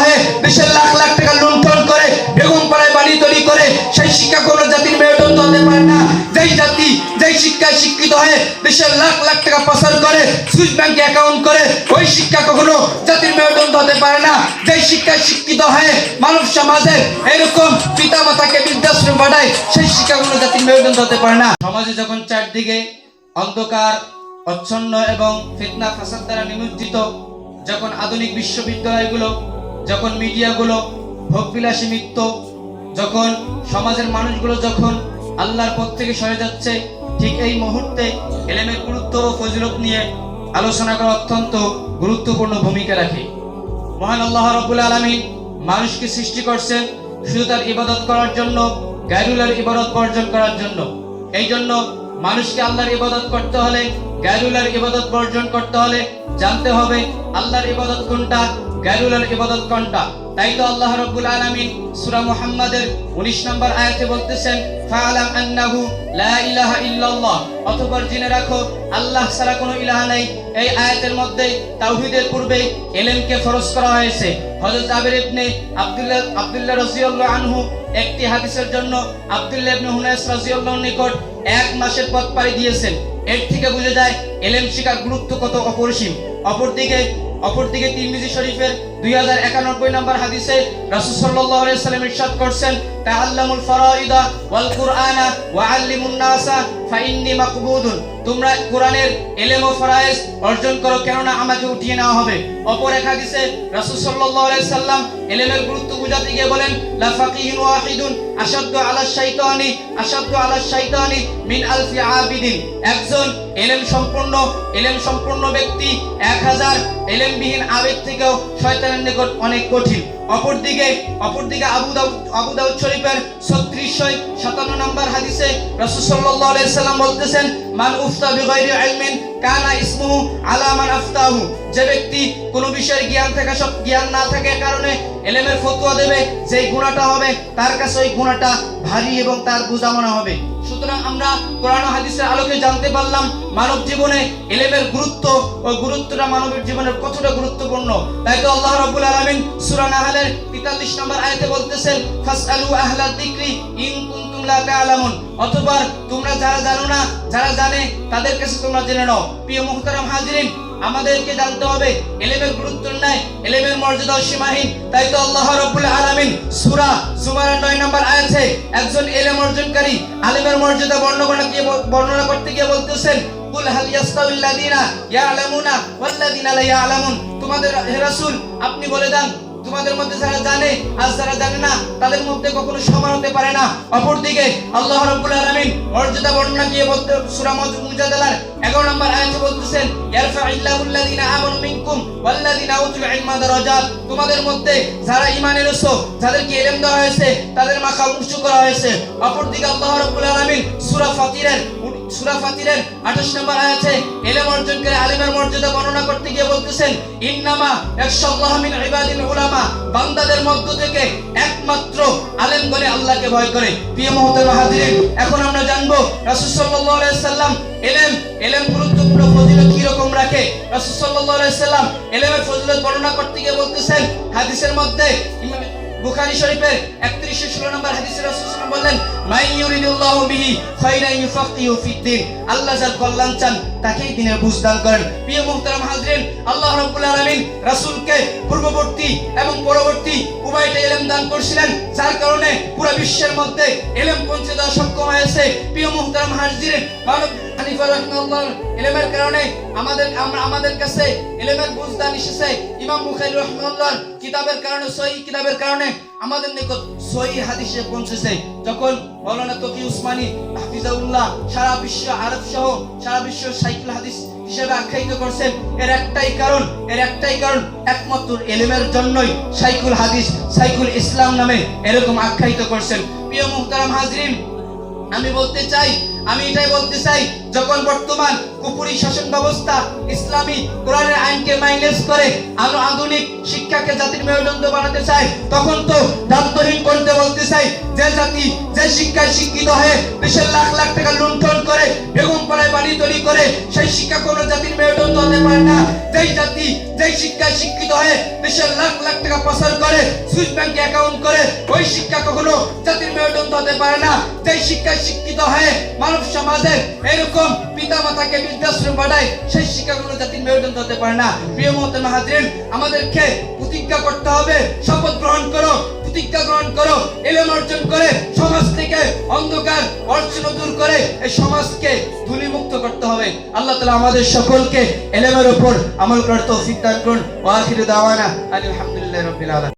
হয়ে দেশের লাখ লাখ টাকা লুণ্ঠন করে, বেগম পাড়ায় বাড়ি তৈরি করে, সেই শিক্ষা জাতির হতে পারে না। যেই জাতি, যেই শিক্ষায় শিক্ষিত হয়ে দেশের লাখ লাখ টাকা করে ব্যাংকে অ্যাকাউন্ট করে, ওই শিক্ষা কখনো জাতির হতে পারে না। যেই শিক্ষায় শিক্ষিত হয়ে মানব এরকম পিতা মাতাকে বৃদ্ধাশ্রম পাঠায়, সেই শিক্ষা কোনো জাতির হতে পারে না। সমাজে যখন চারদিকে অন্ধকার, অচ্ছন্ন এবং ফিতনা, ফাসাদ দ্বারা নিমজ্জিত, যখন আধুনিক বিশ্ববিদ্যালয়গুলো যখন মিডিয়াগুলো ভোগবিলাসী মিত্র যখন সমাজের মানুষগুলো যখন আল্লাহর পথ থেকে সরে যাচ্ছে, ঠিক এই মুহূর্তে এলেমের গুরুত্ব ও ফজিলত নিয়ে আলোচনা করা অত্যন্ত গুরুত্বপূর্ণ ভূমিকা রাখে। মহান আল্লাহ রব্বুল আলমী মানুষকে সৃষ্টি করছেন শুধু তার ইবাদত করার জন্য, গায়রুলার ইবাদত বর্জন করার জন্য। এই জন্য মানুষকে আল্লাহর ইবাদত করতে হলে, গায়রুলার ইবাদত বর্জন করতে হলে জানতে হবে, আল্লাহর ইবাদত কোনটা? গায়রুলার ইবাদত কোনটা তাই তো আল্লাহ রাব্বুল আলামিন সূরা মুহাম্মাদের 19 নম্বর আয়াতে বলতেছেন আন্নাহু লা ইলাহা ইল্লাল্লাহ। অতঃপর জেনে রাখো, আল্লাহ ছাড়া কোনো নেই। এই আয়াতের মধ্যে তাওহীদের পূর্বে ইলমকে ফরজ করা হয়েছে। হযরত ইবনে আব্দুল্লাহ আব্দুল্লাহ রাদিয়াল্লাহু আনহু একটি হাদিসের জন্য আব্দুল্লাহ ইবনে হুনাইস রাদিয়াল্লাহু নিকট এক মাসের পথ পাড়ি দিয়েছেন। এর থেকে বোঝা যায়, এলেম শিকার গুরুত্ব কত অপরিসীম। অপরদিকে অপরদিকে তিরমিজি শরীফের দুই হাজার একানব্বই নম্বর হাদিসে রাসূল আলাইহি সাল্লাম ইরশাদ করছেন, তাআল্লামুল ফারাইদা ওয়াল কুরআনা ওয়া আল্লিমুন নাসা ফাইন্নি মাকবুদুন। তোমরা কোরআনের এলেম ও ফরায়েজ অর্জন করো, কেননা আমাকে উঠিয়ে নেওয়া হবে। অপর এক হাদিসে রাসূল সাল্লাল্লাহু আলাইহি সাল্লাম এলেমের গুরুত্ব বুঝাতে গিয়ে বলেন, লা ফাকিহুন ওয়াহিদুন। আশাদ্দু আলা শাইতানি আশাদ্দু আলা শাইতানি মিন আলফি আবিদিন। একজন এলেম সম্পন্ন এলেম সম্পন্ন ব্যক্তি, এক হাজার এলেমবিহীন আবেগ থেকেও শয়তানের নিকট অনেক কঠিন। অপরদিকে অপরদিকে আবু দাউদ আবু দাউদ শরীফের ছত্রিশশো সাতান্ন নম্বর হাদিসে রাসূল সাল্লাল্লাহু আলাইহি সাল্লাম বলতেছেন, মান উফতা বিগাইরি ইলমিন কানা ইসমুহু আলা মান আফতাহু। যে ব্যক্তি কোনো বিষয়ের জ্ঞান থাকা সব জ্ঞান না থাকার কারণে এলেমের ফতোয়া দেবে, যেই গুণাটা হবে, তার কাছে ওই গুণাটা ভারী এবং তার বোঝা মনে হবে। সুতরাং আমরা কোরআন হাদিসের আলোকে জানতে পারলাম, মানব জীবনে এলেমের গুরুত্ব ও গুরুত্বটা মানবের জীবনের কতটা গুরুত্বপূর্ণ। তাই তো আল্লাহ রাব্বুল আলামিন সূরা নাহলের 43 নম্বর আয়াতে বলতেছেন, ফাসআলু আহলা যিকরি ইন কুনতুম লা তা'লামুন অতঃপর তোমরা যারা জানো না, যারা জানে, তাদের কাছে তোমরা জেনে নাও। প্রিয় মুহতারাম হাজিরিন আমাদেরকে জানতে হবে, এলেমের গুরুত্ব নাই, এলেমের মর্যাদা সীমাহীন। তাই তো আল্লাহ রাব্বুল আলামিন সূরা জুমারের 9 নম্বর আয়াতে একজন এলেম অর্জনকারী আলেমের মর্যাদা বর্ণনা দিয়ে বর্ণনা করতে গিয়ে বলতেছেন, কুল হাল ইয়াস্তাউল লাযিনা ইয়ালামুনা ওয়াল লাযিনা লা ইয়ালামুন? তোমাদের হে রাসূল, আপনি বলে দেন, তোমাদের মধ্যে যারা জানে আর যারা জানে না, তাদের মধ্যে কখনো সমান হতে পারে না। অপরদিকে আল্লাহ রাব্বুল আলামিন মর্যাদা বর্ণনা দিয়ে বলতে সূরা মুজাদালার 11 নম্বর আয়াতে বলতেছেন ইয়ারফাইল্লাহুল্লাযিনা আমানু মিনকুম ওয়াল্লাযিনা উতুল ইলমা দারাজাত। তোমাদের মধ্যে যারা ঈমানের উৎস যাদেরকে ইলম দেওয়া হয়েছে, তাদের মাকাম উঁচু করা হয়েছে। অপরদিকে আল্লাহ রাব্বুল আলামিন সূরা ফাতিরের সূরা ফাতিরের 28 নম্বর আয়াতে ইলম অর্জনকারী আলেমের মর্যাদা বর্ণনা করতে গিয়ে বলতেছেন, ইন্নামা ইয়াখশাল্লাহ মিন ইবাদিল উলামা বান্দাদের মধ্য থেকে একমাত্র আলেম করে আল্লাহকে ভয় করে। প্রিয় মুহতারাম হাজিরিন, এখন আমরা জানব রাসূল সাল্লাল্লাহু সাল্লাম ইলম ইলম গুরুত্বপূর্ণ ফজিলত কি রকম রাখে? রাসূল সাল্লাল্লাহু সাল্লাম ইলমের ফজিলত বর্ণনা করতে গিয়ে বলতেছেন, হাদিসের মধ্যে ইমাম বুখারী শরীফের 31 16 নম্বর বললেন মাই ইউরিদুল্লাহু বিহি আল্লাহ যার কল্যাণ চান, তাকেই করেন। প্রিয় মুহতারাম হাজরিন, আল্লাহ পূর্ববর্তী এবং পরবর্তী উভয়টা ইলম দান করছিলেন, যার কারণে পুরো বিশ্বের মধ্যে ইলম পৌঁছে দেওয়া সক্ষম হয়েছে। প্রিয় মুহতারাম হাজরিন, মানব ইলমের কারণে আমাদের আমাদের কাছে ইলমের বুঝদান এসেছে। ইমাম রাহিমাহুল্লাহ কিতাবের কারণে, সহিহ কিতাবের কারণে আমাদের নিকট সহিহ হাদিসে পৌঁছেছে। যখন মাওলানা তকি উসমানী, হাফিজাউল্লাহ, সারা বিশ্ব আরব সহ সারা বিশ্ব হাদিস হিসেবে আখ্যায়িত করছেন। এর একটাই কারণ, এর একটাই কারণ একমাত্র এলেমের জন্যই সাইকুল হাদিস, সাইকুল ইসলাম নামে এরকম আখ্যায়িত করছেন। প্রিয় মুহতারাম হাজরিন, আমি বলতে চাই আমি এটাই বলতে চাই, যখন বর্তমান কুপুরি শাসন ব্যবস্থা ইসলামী কোরআনের আইনকে মাইনাস করে আরও আধুনিক শিক্ষাকে জাতির মেরুদণ্ড বানাতে চায় তখন তো দান্তহীন করতে বলতে চাই, যে জাতি যে শিক্ষায় শিক্ষিত হয়ে দেশের লাখ লাখ টাকা লুণ্ঠন করে, বেগম পাড়ায় বাড়ি তৈরি করে, সেই শিক্ষা কোনো জাতির মেরুদণ্ড হতে পারে না। যেই জাতি যেই শিক্ষায় শিক্ষিত হয়ে দেশের লাখ লাখ টাকা পাচার করে সুইস ব্যাংকে অ্যাকাউন্ট করে ওই শিক্ষা কখনো জাতির মেরুদণ্ড হতে পারে না। যেই শিক্ষায় শিক্ষিত হয়ে মানব সমাজে এরকম পিতা মাতাকে বৃদ্ধাশ্রম পাঠায়, সেই শিক্ষা কোনো জাতির মেরুদণ্ড হতে পারে না। প্রিয় মহতে মাহাদিন আমাদেরকে প্রতিজ্ঞা করতে হবে, শপথ গ্রহণ করো, প্রতিজ্ঞা গ্রহণ করো, এলেম অর্জন করে সমাজ থেকে অন্ধকার অর্জন দূর করে এই সমাজকে ধূলিমুক্ত করতে হবে। আল্লাহ তালা আমাদের সকলকে এলেমের উপর আমল করার তৌফিক দান করুন। ওয়া আখিরু দাওয়ানা আলহামদুলিল্লাহি আলামিন।